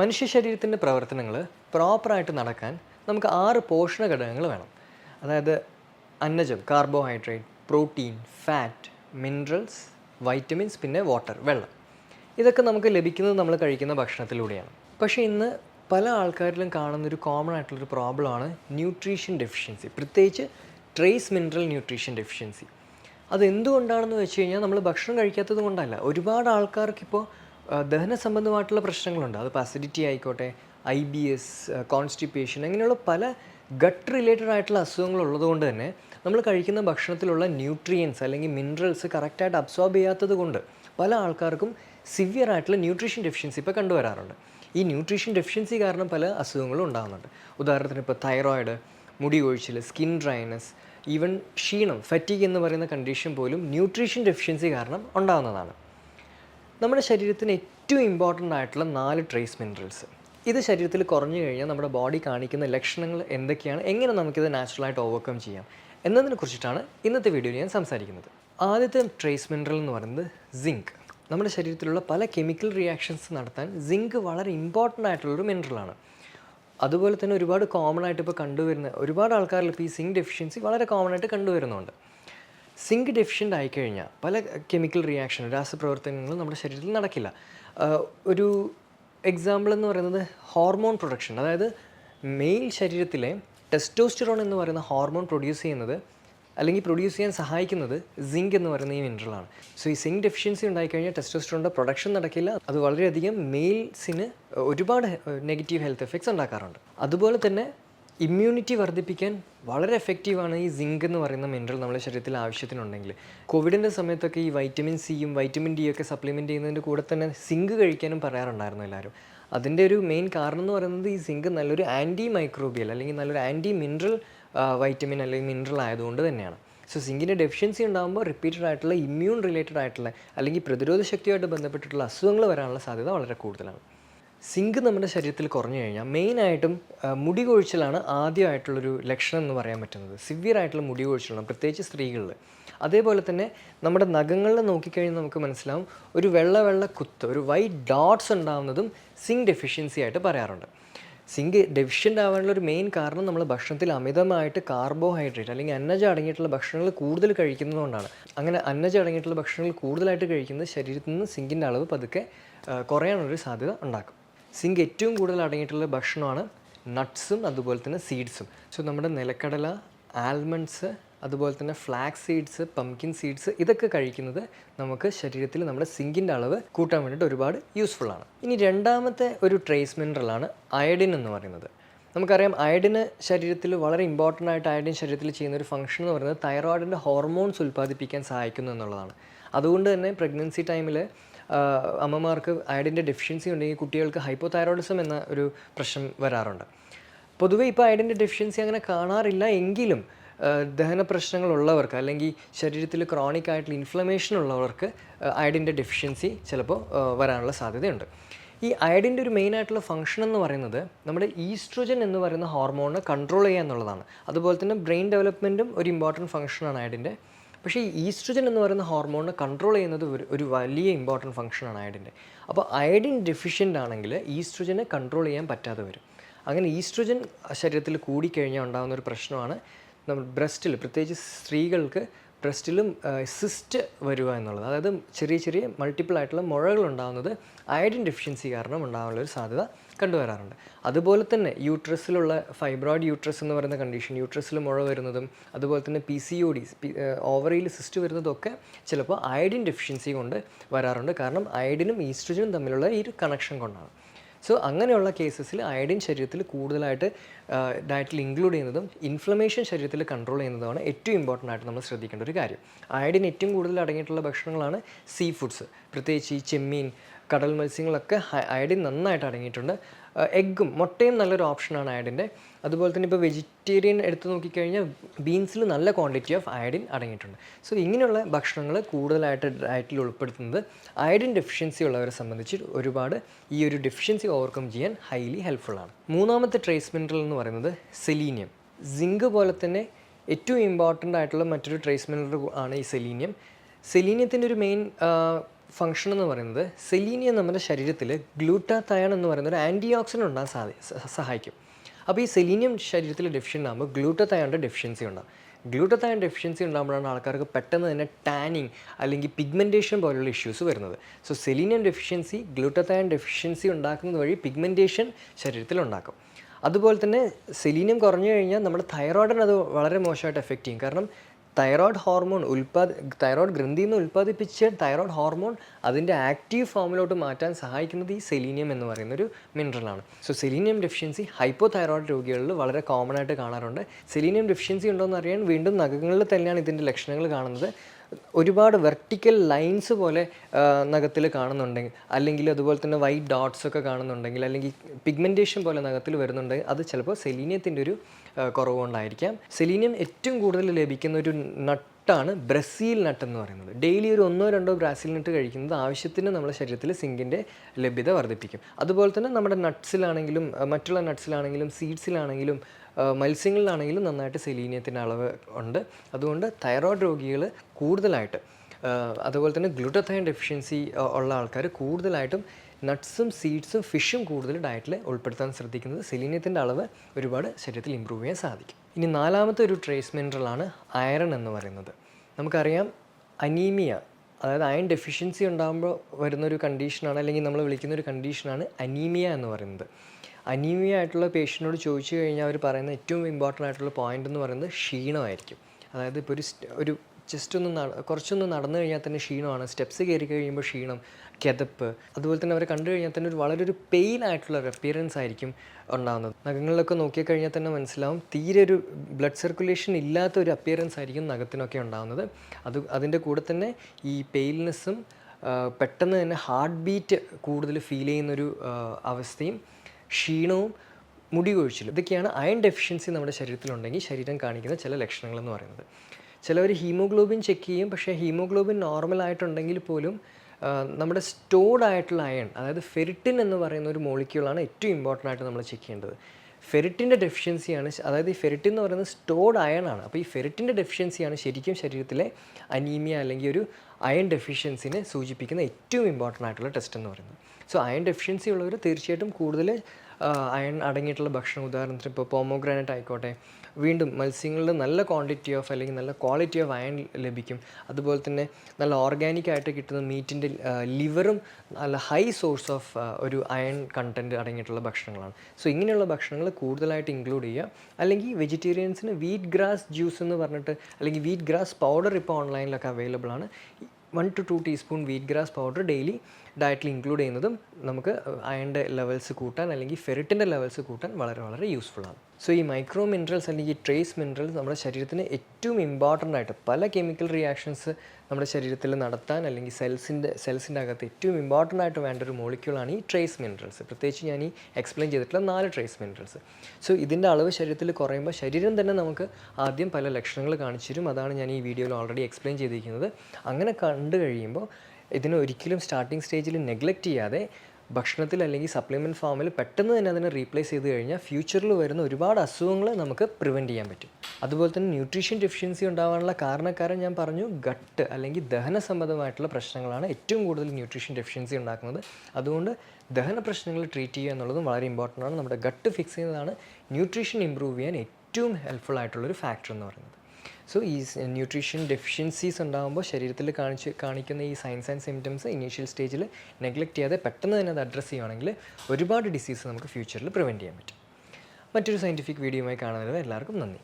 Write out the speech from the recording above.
മനുഷ്യ ശരീരത്തിന്റെ പ്രവർത്തനങ്ങൾ പ്രോപ്പറായിട്ട് നടക്കാൻ നമുക്ക് ആറ് പോഷണ ഘടകങ്ങൾ വേണം. അതായത് അന്നജം carbohydrate protein fat minerals vitamins പിന്നെ വാട്ടർ വെള്ളം. ഇതൊക്കെ നമുക്ക് ലഭിക്കുന്നത് നമ്മൾ കഴിക്കുന്ന ഭക്ഷണത്തിലൂടെയാണ്. പക്ഷേ ഇന്ന് പല ആൾക്കാരിലും കാണുന്നൊരു കോമൺ ആയിട്ടുള്ളൊരു പ്രോബ്ലമാണ് ന്യൂട്രീഷൻ ഡെഫിഷ്യൻസി പ്രത്യേകിച്ച് ട്രേസ് മിനറൽ ന്യൂട്രീഷൻ ഡെഫിഷ്യൻസി അത് എന്തുകൊണ്ടാണെന്ന് വെച്ച് കഴിഞ്ഞാൽ നമ്മൾ ഭക്ഷണം കഴിക്കാത്തത് കൊണ്ടല്ല. ഒരുപാട് ആൾക്കാർക്കിപ്പോൾ ദഹന സംബന്ധമായിട്ടുള്ള പ്രശ്നങ്ങളുണ്ട്. അതിപ്പോൾ അസിഡിറ്റി ആയിക്കോട്ടെ ഐ ബി എസ് കോൺസ്റ്റിപ്പേഷൻ അങ്ങനെയുള്ള പല ഗട്ട് റിലേറ്റഡ് ആയിട്ടുള്ള അസുഖങ്ങൾ ഉള്ളതുകൊണ്ട് തന്നെ നമ്മൾ കഴിക്കുന്ന ഭക്ഷണത്തിലുള്ള ന്യൂട്രിയൻസ് അല്ലെങ്കിൽ മിനറൽസ് കറക്റ്റായിട്ട് അബ്സോർബ് ചെയ്യാത്തത് കൊണ്ട് പല ആൾക്കാർക്കും സിവിയർ ആയിട്ടുള്ള ന്യൂട്രീഷൻ ഡെഫിഷ്യൻസി ഇപ്പോൾ കണ്ടുവരാറുണ്ട്. ഈ ന്യൂട്രീഷൻ ഡെഫിഷ്യൻസി കാരണം പല അസുഖങ്ങളും ഉണ്ടാകുന്നുണ്ട് ഉദാഹരണത്തിന് ഇപ്പോൾ തൈറോയിഡ് മുടി കൊഴിച്ചിൽ സ്കിൻ ഡ്രൈനസ് ഈവൻ ക്ഷീണം ഫറ്റീഗ് എന്ന് പറയുന്ന കണ്ടീഷൻ പോലും ന്യൂട്രീഷൻ ഡെഫിഷ്യൻസി കാരണം ഉണ്ടാകുന്നതാണ് നമ്മുടെ ശരീരത്തിന് ഏറ്റവും ഇമ്പോർട്ടന്റ് ആയിട്ടുള്ള നാല് ട്രേസ് മിനറൽസ് ഇത് ശരീരത്തിൽ കുറഞ്ഞു കഴിഞ്ഞാൽ നമ്മുടെ ബോഡി കാണിക്കുന്ന ലക്ഷണങ്ങൾ എന്തൊക്കെയാണ്? എങ്ങനെ നമുക്കിത് നാച്ചുറലായിട്ട് ഓവർകം ചെയ്യാം? എന്നതിനെ കുറിച്ചിട്ടാണ് ഇന്നത്തെ വീഡിയോയിൽ ഞാൻ സംസാരിക്കുന്നത്. ആദ്യത്തെ ട്രേസ് മിനറൽ എന്ന് പറയുന്നത് സിങ്ക് നമ്മുടെ ശരീരത്തിലുള്ള പല കെമിക്കൽ റിയാക്ഷൻസ് നടത്താൻ സിങ്ക് വളരെ ഇമ്പോർട്ടന്റ് ആയിട്ടുള്ളൊരു മിനറലാണ് അതുപോലെ തന്നെ ഒരുപാട് കോമൺ ആയിട്ട് ഇപ്പോൾ കണ്ടുവരുന്ന ഒരുപാട് ആൾക്കാരിൽ ഇപ്പോൾ ഈ സിങ്ക് ഡെഫിഷ്യൻസി വളരെ കോമൺ ആയിട്ട് കണ്ടുവരുന്നുണ്ട്. സിങ്ക് ഡെഫിഷ്യന്റ് ആയിക്കഴിഞ്ഞാൽ പല കെമിക്കൽ റിയാക്ഷൻ രാസപ്രവർത്തനങ്ങളും നമ്മുടെ ശരീരത്തിൽ നടക്കില്ല. ഒരു എക്സാമ്പിൾ എന്ന് പറയുന്നത് ഹോർമോൺ പ്രൊഡക്ഷൻ. അതായത് മെയിൽ ശരീരത്തിലെ ടെസ്റ്റോസ്റ്റിറോൺ എന്ന് പറയുന്ന ഹോർമോൺ പ്രൊഡ്യൂസ് ചെയ്യുന്നത് അല്ലെങ്കിൽ പ്രൊഡ്യൂസ് ചെയ്യാൻ സഹായിക്കുന്നത് സിങ്ക് എന്ന് പറയുന്ന ഈ മിനറലാണ് സോ ഈ സിങ്ക് ഡെഫിഷ്യൻസി ഉണ്ടായിക്കഴിഞ്ഞാൽ ടെസ്റ്റോസ്റ്റിറോണിന്റെ പ്രൊഡക്ഷൻ നടക്കില്ല. അത് വളരെയധികം മെയിൽസിന് ഒരുപാട് നെഗറ്റീവ് ഹെൽത്ത് എഫക്ട്സ് ഉണ്ടാക്കാറുണ്ട്. അതുപോലെ തന്നെ ഇമ്മ്യൂണിറ്റി വർദ്ധിപ്പിക്കാൻ വളരെ എഫക്റ്റീവാണ് ഈ സിങ്ക് എന്ന് പറയുന്ന മിനറൽ നമ്മുടെ ശരീരത്തിൽ ആവശ്യത്തിനുണ്ടെങ്കിൽ. കോവിഡിന്റെ സമയത്തൊക്കെ ഈ വൈറ്റമിൻ സിയും വൈറ്റമിൻ ഡി ഒക്കെ സപ്ലിമെന്റ് ചെയ്യുന്നതിന്റെ കൂടെ തന്നെ സിങ്ക് കഴിക്കാനും പറയാറുണ്ടായിരുന്നു എല്ലാവരും. അതിന്റെ ഒരു മെയിൻ കാരണം എന്ന് പറയുന്നത് ഈ സിങ്ക് നല്ലൊരു ആന്റി മൈക്രോബിയൽ അല്ലെങ്കിൽ നല്ലൊരു ആന്റി മിനറൽ വൈറ്റമിൻ അല്ലെങ്കിൽ മിനറൽ ആയതുകൊണ്ട് തന്നെയാണ്. സോ സിങ്കിന്റെ ഡെഫിഷ്യൻസി ഉണ്ടാകുമ്പോൾ റിപ്പീറ്റഡ് ആയിട്ടുള്ള ഇമ്മ്യൂൺ റിലേറ്റഡ് ആയിട്ടുള്ള അല്ലെങ്കിൽ പ്രതിരോധ ശക്തിയുമായിട്ട് ബന്ധപ്പെട്ടിട്ടുള്ള അസുഖങ്ങൾ വരാനുള്ള സാധ്യത വളരെ കൂടുതലാണ്. സിങ്ക് നമ്മുടെ ശരീരത്തിൽ കുറഞ്ഞു കഴിഞ്ഞാൽ മെയിനായിട്ടും മുടി കൊഴിച്ചിലാണ് ആദ്യമായിട്ടുള്ളൊരു ലക്ഷണം എന്ന് പറയാൻ പറ്റുന്നത്. സിവിയർ ആയിട്ടുള്ള മുടി കൊഴിച്ചിലാണ് പ്രത്യേകിച്ച് സ്ത്രീകളിൽ. അതേപോലെ തന്നെ നമ്മുടെ നഖങ്ങളിൽ നോക്കിക്കഴിഞ്ഞാൽ നമുക്ക് മനസ്സിലാവും ഒരു വെള്ള വെള്ള കുത്ത് ഒരു വൈറ്റ് ഡോട്ട്സ് ഉണ്ടാകുന്നതും സിങ്ക് ഡെഫിഷ്യൻസി ആയിട്ട് പറയാറുണ്ട്. സിങ്ക് ഡെഫിഷ്യന്റ് ആവാനുള്ള ഒരു മെയിൻ കാരണം നമ്മൾ ഭക്ഷണത്തിൽ അമിതമായിട്ട് കാർബോഹൈഡ്രേറ്റ് അല്ലെങ്കിൽ അന്നജം അടങ്ങിയിട്ടുള്ള ഭക്ഷണങ്ങൾ കൂടുതൽ കഴിക്കുന്നതുകൊണ്ടാണ്. അങ്ങനെ അന്നജം അടങ്ങിയിട്ടുള്ള ഭക്ഷണങ്ങൾ കൂടുതലായിട്ട് കഴിക്കുന്നത് ശരീരത്തിൽ നിന്ന് സിങ്കിന്റെ അളവ് പതുക്കെ കുറയാനുള്ളൊരു സാധ്യത ഉണ്ടാക്കും. സിങ്ക് ഏറ്റവും കൂടുതൽ അടങ്ങിയിട്ടുള്ള ഭക്ഷണമാണ് നട്ട്സും അതുപോലെ തന്നെ സീഡ്സും. സോ നമ്മുടെ നിലക്കടല ആൽമണ്ട്സ് അതുപോലെ തന്നെ ഫ്ലാക്സ് സീഡ്സ് പംകിൻ സീഡ്സ് ഇതൊക്കെ കഴിക്കുന്നത് നമുക്ക് ശരീരത്തിൽ നമ്മുടെ സിങ്കിന്റെ അളവ് കൂട്ടാൻ വേണ്ടിയിട്ട് ഒരുപാട് യൂസ്ഫുൾ ആണ്. ഇനി രണ്ടാമത്തെ ഒരു ട്രേസ് മിനറലാണ് അയഡിൻ എന്ന് പറയുന്നത്. നമുക്കറിയാം അയഡിന് ശരീരത്തിൽ വളരെ ഇമ്പോർട്ടന്റ് ആയിട്ട് അയഡിൻ ശരീരത്തിൽ ചെയ്യുന്ന ഒരു ഫംഗ്ഷൻ എന്ന് പറയുന്നത് തൈറോയിഡിന്റെ ഹോർമോൺസ് ഉൽപ്പാദിപ്പിക്കാൻ സഹായിക്കുന്നു എന്നുള്ളതാണ്. അതുകൊണ്ട് തന്നെ പ്രഗ്നൻസി ടൈമിൽ അമ്മമാർക്ക് അയഡിന്റെ ഡെഫിഷ്യൻസി ഉണ്ടെങ്കിൽ കുട്ടികൾക്ക് ഹൈപ്പോതൈറോയിഡിസം എന്ന ഒരു പ്രശ്നം വരാറുണ്ട്. പൊതുവേ ഇപ്പോൾ അയഡിന്റെ ഡെഫിഷ്യൻസി അങ്ങനെ കാണാറില്ല എങ്കിലും ദഹന പ്രശ്നങ്ങളുള്ളവർക്ക് അല്ലെങ്കിൽ ശരീരത്തിൽ ക്രോണിക് ആയിട്ടുള്ള ഇൻഫ്ലമേഷൻ ഉള്ളവർക്ക് അയഡിന്റെ ഡെഫിഷ്യൻസി ചിലപ്പോൾ വരാനുള്ള സാധ്യതയുണ്ട്. ഈ അയഡിന്റെ ഒരു മെയിൻ ആയിട്ടുള്ള ഫംഗ്ഷൻ എന്ന് പറയുന്നത് നമ്മുടെ ഈസ്ട്രോജൻ എന്ന് പറയുന്ന ഹോർമോണിനെ കൺട്രോൾ ചെയ്യുക എന്നുള്ളതാണ്. അതുപോലെ തന്നെ ബ്രെയിൻ ഡെവലപ്മെന്റും ഒരു ഇമ്പോർട്ടന്റ് ഫംഗ്ഷനാണ് അയഡിന്റെ പക്ഷേ ഈ ഈസ്ട്രജൻ എന്ന് പറയുന്ന ഹോർമോണിനെ കൺട്രോൾ ചെയ്യുന്നത് ഒരു വലിയ ഇമ്പോർട്ടന്റ് ഫംഗ്ഷനാണ് അയഡിന്റെ അപ്പോൾ അയഡിൻ ഡെഫിഷ്യന്റ് ആണെങ്കിൽ ഈസ്ട്രജനെ കൺട്രോൾ ചെയ്യാൻ പറ്റാതെ വരും. അങ്ങനെ ഈസ്ട്രജൻ ശരീരത്തിൽ കൂടിക്കഴിഞ്ഞാൽ ഉണ്ടാകുന്ന ഒരു പ്രശ്നമാണ്. നമ്മൾ ബ്രസ്റ്റിൽ പ്രത്യേകിച്ച് സ്ത്രീകൾക്ക് ബ്രസ്റ്റിലും സിസ്റ്റ് വരിക എന്നുള്ളത്. അതായത് ചെറിയ ചെറിയ മൾട്ടിപ്പിൾ ആയിട്ടുള്ള മുഴകൾ ഉണ്ടാകുന്നത് അയഡിൻ ഡെഫിഷ്യൻസി കാരണം ഉണ്ടാകാനുള്ള ഒരു സാധ്യത കണ്ടുവരാറുണ്ട്. അതുപോലെ തന്നെ യൂട്രസിലുള്ള ഫൈബ്രോയിഡ് യൂട്രസ് എന്ന് പറയുന്ന കണ്ടീഷൻ യൂട്രസിൽ മുഴ വരുന്നതും അതുപോലെ തന്നെ പി സി ഒ ഡി ഓവറിയിൽ സിസ്റ്റ് വരുന്നതൊക്കെ ചിലപ്പോൾ അയഡിൻ ഡെഫിഷ്യൻസി കൊണ്ട് വരാറുണ്ട്. കാരണം അയഡിനും ഈസ്ട്രജനും തമ്മിലുള്ള ഈ ഒരു കണക്ഷൻ കൊണ്ടാണ്. സോ അങ്ങനെയുള്ള കേസസിൽ അയഡിൻ ശരീരത്തിൽ കൂടുതലായിട്ട് ഡയറ്റിൽ ഇൻക്ലൂഡ് ചെയ്യുന്നതും ഇൻഫ്ലമേഷൻ ശരീരത്തിൽ കൺട്രോൾ ചെയ്യുന്നതുമാണ് ഏറ്റവും ഇമ്പോർട്ടന്റ് ആയിട്ട് നമ്മൾ ശ്രദ്ധിക്കേണ്ട ഒരു കാര്യം. അയഡിൻ ഏറ്റവും കൂടുതൽ അടങ്ങിയിട്ടുള്ള ഭക്ഷണങ്ങളാണ് സീ ഫുഡ്സ് പ്രത്യേകിച്ച് ഈ ചെമ്മീൻ കടൽ മത്സ്യങ്ങളൊക്കെ അയഡിൻ നന്നായിട്ട് അടങ്ങിയിട്ടുണ്ട്. എഗ്ഗും മുട്ടയും നല്ലൊരു ഓപ്ഷനാണ് അയഡിന്റെ അതുപോലെ തന്നെ ഇപ്പോൾ വെജിറ്റേറിയൻ എടുത്ത് നോക്കിക്കഴിഞ്ഞാൽ ബീൻസിൽ നല്ല ക്വാണ്ടിറ്റി ഓഫ് അയഡിൻ അടങ്ങിയിട്ടുണ്ട്. സോ ഇങ്ങനെയുള്ള ഭക്ഷണങ്ങൾ കൂടുതലായിട്ട് ഡയറ്റിൽ ഉൾപ്പെടുത്തുന്നത് അയഡിൻ ഡെഫിഷ്യൻസി ഉള്ളവരെ സംബന്ധിച്ച് ഒരുപാട് ഈ ഒരു ഡെഫിഷ്യൻസി ഓവർകം ചെയ്യാൻ ഹൈലി ഹെൽപ്ഫുള്ളാണ് മൂന്നാമത്തെ ട്രേസ് മിനറൽ എന്ന് പറയുന്നത് സെലീനിയം. സിങ്ക് പോലെ തന്നെ ഏറ്റവും ഇമ്പോർട്ടന്റ് ആയിട്ടുള്ള മറ്റൊരു ട്രേസ് മിനറൽ ആണ് ഈ സെലീനിയം. സെലീനിയത്തിന്റെ ഒരു മെയിൻ ഫങ്ഷൻ എന്ന് പറയുന്നത് സെലീനിയം നമ്മുടെ ശരീരത്തിൽ ഗ്ലൂട്ടാത്തയൺ എന്ന് പറയുന്ന ഒരു ആന്റി ഓക്സിഡൻ ഉണ്ടാകാൻ സാധി സഹായിക്കും. അപ്പോൾ ഈ സെലീനിയം ശരീരത്തിൽ ഡെഫിഷ്യന്റ് ആകുമ്പോൾ ഗ്ലൂട്ടത്തയോണ്ട് ഡെഫിഷ്യൻസി ഉണ്ടാകും. ഗ്ലൂട്ടത്തയോൺ ഡെഫിഷ്യൻസി ഉണ്ടാകുമ്പോഴാണ് ആൾക്കാർക്ക് പെട്ടെന്ന് തന്നെ ടാനിങ് അല്ലെങ്കിൽ പിഗ്മെന്റേഷൻ പോലുള്ള ഇഷ്യൂസ് വരുന്നത്. So selenium deficiency glutathione deficiency ഉണ്ടാക്കുന്നത് വഴി പിഗ്മെന്റേഷൻ ശരീരത്തിൽ ഉണ്ടാക്കും. അതുപോലെ തന്നെ സെലീനിയം കുറഞ്ഞു കഴിഞ്ഞാൽ നമ്മുടെ തൈറോയിഡിന് അത് വളരെ മോശമായിട്ട് എഫക്റ്റ് ചെയ്യും. കാരണം തൈറോയ്ഡ് ഹോർമോൺ ഉൽപ്പാദി തൈറോയ്ഡ് ഗ്രന്ഥിയിൽ നിന്ന് ഉൽപ്പാദിപ്പിച്ച തൈറോയ്ഡ് ഹോർമോൺ അതിന്റെ ആക്റ്റീവ് ഫോമിലോട്ട് മാറ്റാൻ സഹായിക്കുന്നത് ഈ സെലീനിയം എന്ന് പറയുന്ന ഒരു മിനറലാണ് so selenium deficiency hypo thyroid രോഗികളിൽ വളരെ കോമൺ ആയിട്ട് കാണാറുണ്ട്. സെലീനിയം ഡെഫിഷ്യൻസി ഉണ്ടോ എന്ന് അറിയാൻ വീണ്ടും നഖങ്ങളിൽ തന്നെയാണ് ഇതിന്റെ ലക്ഷണങ്ങൾ കാണുന്നത്. ഒരുപാട് വെർട്ടിക്കൽ ലൈൻസ് പോലെ നഖത്തിൽ കാണുന്നുണ്ടെങ്കിൽ അല്ലെങ്കിൽ അതുപോലെ തന്നെ വൈറ്റ് ഡോട്ട്സ് ഒക്കെ കാണുന്നുണ്ടെങ്കിൽ അല്ലെങ്കിൽ പിഗ്മെന്റേഷൻ പോലെ നഖത്തിൽ വരുന്നുണ്ടെങ്കിൽ അത് ചിലപ്പോൾ സെലീനിയത്തിന്റെ ഒരു കുറവുകൊണ്ടായിരിക്കാം. കുറവ് സെലീനിയം ഏറ്റവും കൂടുതൽ ലഭിക്കുന്ന ഒരു നട്ടാണ് ബ്രസീൽ നട്ട് എന്ന് പറയുന്നത്. ഡെയിലി ഒരു ഒന്നോ രണ്ടോ ബ്രാസിൽ നട്ട് കഴിക്കുന്നത് ആവശ്യത്തിന് നമ്മുടെ ശരീരത്തിൽ സിങ്കിന്റെ ലഭ്യത വർദ്ധിപ്പിക്കും. അതുപോലെ തന്നെ നമ്മുടെ നട്ട്സിലാണെങ്കിലും മറ്റുള്ള നട്ട്സിലാണെങ്കിലും സീഡ്സിലാണെങ്കിലും മത്സ്യങ്ങളിലാണെങ്കിലും നന്നായിട്ട് സെലീനിയത്തിന്റെ അളവ് ഉണ്ട്. അതുകൊണ്ട് തൈറോയ്ഡ് രോഗികൾ കൂടുതലായിട്ട് അതുപോലെ തന്നെ ഗ്ലൂട്ടത്തൈൻ ഡെഫിഷ്യൻസി ഉള്ള ആൾക്കാർ കൂടുതലായിട്ടും നട്ട്സും സീഡ്സും ഫിഷും കൂടുതൽ ഡയറ്റിൽ ഉൾപ്പെടുത്താൻ ശ്രദ്ധിക്കുന്നത് സെലീനിയത്തിന്റെ അളവ് ഒരുപാട് ശരീരത്തിൽ ഇമ്പ്രൂവ് ചെയ്യാൻ സാധിക്കും. ഇനി നാലാമത്തെ ഒരു ട്രേസ് മിനറലാണ് അയറൺ എന്ന് പറയുന്നത്. നമുക്കറിയാം അനീമിയ അതായത് അയൺ ഡെഫിഷ്യൻസി ഉണ്ടാകുമ്പോൾ വരുന്ന ഒരു കണ്ടീഷനാണ് അല്ലെങ്കിൽ നമ്മൾ വിളിക്കുന്ന ഒരു കണ്ടീഷനാണ് അനീമിയ എന്ന് പറയുന്നത്. അനീമിയ ആയിട്ടുള്ള പേഷ്യന്റിനോട് ചോദിച്ചു കഴിഞ്ഞാൽ അവർ പറയുന്ന ഏറ്റവും ഇമ്പോർട്ടന്റ് ആയിട്ടുള്ള പോയിന്റ് എന്ന് പറയുന്നത് ക്ഷീണമായിരിക്കും. അതായത് ഇപ്പോൾ ഒരു ഒരു ജസ്റ്റ് ഒന്ന് കുറച്ചൊന്ന് നടന്നു കഴിഞ്ഞാൽ തന്നെ ക്ഷീണമാണ്. സ്റ്റെപ്സ് കയറി കഴിയുമ്പോൾ ക്ഷീണം കിതപ്പ് അതുപോലെ തന്നെ അവരെ കണ്ടു കഴിഞ്ഞാൽ തന്നെ ഒരു വളരെ ഒരു പെയിൻ ആയിട്ടുള്ള ഒരു അപ്പിയറൻസ് ആയിരിക്കും ഉണ്ടാകുന്നത് നഖങ്ങളിലൊക്കെ നോക്കിക്കഴിഞ്ഞാൽ തന്നെ മനസ്സിലാവും തീരെ ഒരു ബ്ലഡ് സർക്കുലേഷൻ ഇല്ലാത്ത ഒരു അപ്പിയറൻസ് ആയിരിക്കും നഖത്തിനൊക്കെ ഉണ്ടാകുന്നത് അത് അതിന്റെ കൂടെ തന്നെ ഈ പെയിൽനെസ്സും പെട്ടെന്ന് തന്നെ ഹാർട്ട് ബീറ്റ് കൂടുതൽ ഫീൽ ചെയ്യുന്നൊരു അവസ്ഥയും ക്ഷീണവും മുടി കൊഴിച്ചിലും ഇതൊക്കെയാണ് അയൺ ഡെഫിഷ്യൻസി നമ്മുടെ ശരീരത്തിലുണ്ടെങ്കിൽ ശരീരം കാണിക്കുന്ന ചില ലക്ഷണങ്ങൾ എന്ന് പറയുന്നത്. ചിലവർ ഹീമോഗ്ലോബിൻ ചെക്ക് ചെയ്യും. പക്ഷേ ഹീമോഗ്ലോബിൻ നോർമൽ ആയിട്ടുണ്ടെങ്കിൽ പോലും നമ്മുടെ സ്റ്റോർഡ് ആയിട്ടുള്ള അയൺ അതായത് ഫെറിറ്റിൻ എന്ന് പറയുന്ന ഒരു മോളിക്യൂളാണ് ഏറ്റവും ഇമ്പോർട്ടന്റ് ആയിട്ട് നമ്മൾ ചെക്ക് ചെയ്യേണ്ടത്. ഫെറിറ്റിന്റെ ഡെഫിഷ്യൻസിയാണ് അതായത് ഈ ഫെറിറ്റിൻ എന്ന് പറയുന്നത് സ്റ്റോർഡ് അയൺ ആണ്. അപ്പോൾ ഈ ഫെറിറ്റിന്റെ ഡെഫിഷ്യൻസിയാണ് ശരിക്കും ശരീരത്തിലെ അനീമിയ അല്ലെങ്കിൽ ഒരു അയൺ ഡെഫിഷ്യൻസിനെ സൂചിപ്പിക്കുന്ന ഏറ്റവും ഇമ്പോർട്ടന്റ് ആയിട്ടുള്ള ടെസ്റ്റ് എന്ന് പറയുന്നത്. സോ അയൺ ഡെഫിഷ്യൻസി ഉള്ളവർ തീർച്ചയായിട്ടും കൂടുതൽ അയൺ അടങ്ങിയിട്ടുള്ള ഭക്ഷണം ഉദാഹരണത്തിന് ഇപ്പോൾ പോമോഗ്രാനൈറ്റ് ആയിക്കോട്ടെ വീണ്ടും മത്സ്യങ്ങളിൽ നല്ല ക്വാണ്ടിറ്റി ഓഫ് അല്ലെങ്കിൽ നല്ല ക്വാളിറ്റി ഓഫ് അയൺ ലഭിക്കും. അതുപോലെ തന്നെ നല്ല ഓർഗാനിക് ആയിട്ട് കിട്ടുന്ന മീറ്റിന്റെ ലിവറും നല്ല ഹൈ സോഴ്സ് ഓഫ് ഒരു അയൺ കണ്ടന്റ് അടങ്ങിയിട്ടുള്ള ഭക്ഷണങ്ങളാണ്. സോ ഇങ്ങനെയുള്ള ഭക്ഷണങ്ങൾ കൂടുതലായിട്ട് ഇൻക്ലൂഡ് ചെയ്യുക. അല്ലെങ്കിൽ വെജിറ്റേറിയൻസിന് വീറ്റ് ഗ്രാസ് ജ്യൂസ് എന്ന് പറഞ്ഞിട്ട് അല്ലെങ്കിൽ വീറ്റ് ഗ്രാസ് പൗഡർ ഇപ്പോൾ ഓൺലൈനിലൊക്കെ അവൈലബിൾ ആണ്. One two two teaspoon wheat grass powder daily ഡയറ്റിൽ ഇൻക്ലൂഡ് ചെയ്യുന്നതും നമുക്ക് അയണിന്റെ ലെവൽസ് കൂട്ടാൻ അല്ലെങ്കിൽ ഫെറിറ്റിന്റെ ലെവൽസ് കൂട്ടാൻ വളരെ വളരെ യൂസ്ഫുൾ ആണ്. സോ ഈ മൈക്രോ മിനറൽസ് അല്ലെങ്കിൽ ട്രേസ് മിനറൽസ് നമ്മുടെ ശരീരത്തിന് ഏറ്റവും ഇമ്പോർട്ടന്റ് ആയിട്ട് പല കെമിക്കൽ റിയാക്ഷൻസ് നമ്മുടെ ശരീരത്തിൽ നടത്താൻ അല്ലെങ്കിൽ സെൽസിന്റെ സെൽസിന്റെ അകത്ത് ഏറ്റവും ഇമ്പോർട്ടന്റ് ആയിട്ട് വേണ്ട ഒരു മോളിക്യൂളാണ് ഈ ട്രേസ് മിനറൽസ് പ്രത്യേകിച്ച് ഞാൻ ഈ എക്സ്പ്ലെയിൻ ചെയ്തിട്ടുള്ള നാല് ട്രേസ് മിനറൽസ് സോ ഇതിന്റെ അളവ് ശരീരത്തിൽ കുറയുമ്പോൾ ശരീരം തന്നെ നമുക്ക് ആദ്യം പല ലക്ഷണങ്ങൾ കാണിച്ചു തരും. അതാണ് ഞാൻ ഈ വീഡിയോയിൽ ഓൾറെഡി എക്സ്പ്ലെയിൻ ചെയ്തിരിക്കുന്നത്. അങ്ങനെ കണ്ടു കഴിയുമ്പോൾ ഇതിനെ ഒരിക്കലും സ്റ്റാർട്ടിംഗ് സ്റ്റേജിൽ നെഗ്ലക്റ്റ് ചെയ്യാതെ ഭക്ഷണത്തിൽ അല്ലെങ്കിൽ സപ്ലിമെന്റ് ഫാമിൽ പെട്ടെന്ന് തന്നെ അതിനെ റീപ്ലേസ് ചെയ്ത് കഴിഞ്ഞാൽ ഫ്യൂച്ചറിൽ വരുന്ന ഒരുപാട് അസുഖങ്ങൾ നമുക്ക് പ്രിവെന്റ് ചെയ്യാൻ പറ്റും. അതുപോലെ തന്നെ ന്യൂട്രീഷൻ ഡെഫിഷ്യൻസി ഉണ്ടാകാനുള്ള കാരണക്കാരൻ ഞാൻ പറഞ്ഞു ഗട്ട് അല്ലെങ്കിൽ ദഹന സംബന്ധമായിട്ടുള്ള പ്രശ്നങ്ങളാണ് ഏറ്റവും കൂടുതൽ ന്യൂട്രീഷൻ ഡെഫിഷ്യൻസി ഉണ്ടാക്കുന്നത്. അതുകൊണ്ട് ദഹന പ്രശ്നങ്ങൾ ട്രീറ്റ് ചെയ്യുക എന്നുള്ളതും വളരെ ഇമ്പോർട്ടന്റ് ആണ്. നമ്മുടെ ഗട്ട് ഫിക്സ് ചെയ്യുന്നതാണ് ന്യൂട്രീഷൻ ഇമ്പ്രൂവ് ചെയ്യാൻ ഏറ്റവും ഹെൽപ്ഫുൾ ആയിട്ടുള്ളൊരു ഫാക്ടർ എന്ന് പറയുന്നത്. സോ ഈ ന്യൂട്രീഷൻ ഡെഫിഷ്യൻസീസ് ഉണ്ടാകുമ്പോൾ ശരീരത്തിൽ കാണിച്ച് കാണിക്കുന്ന ഈ സയൻസ് ആൻഡ് സിംറ്റംസ് ഇനീഷ്യൽ സ്റ്റേജിൽ നെഗ്ലക്റ്റ് ചെയ്യാതെ പെട്ടെന്ന് തന്നെ അത് അഡ്രസ്സ് ചെയ്യുകയാണെങ്കിൽ ഒരുപാട് ഡിസീസ് നമുക്ക് ഫ്യൂച്ചറിൽ പ്രിവെന്റ് ചെയ്യാൻ പറ്റും. മറ്റൊരു സയന്റിഫിക് വീഡിയോയുമായി കാണുന്നത് എല്ലാവർക്കും നന്ദി.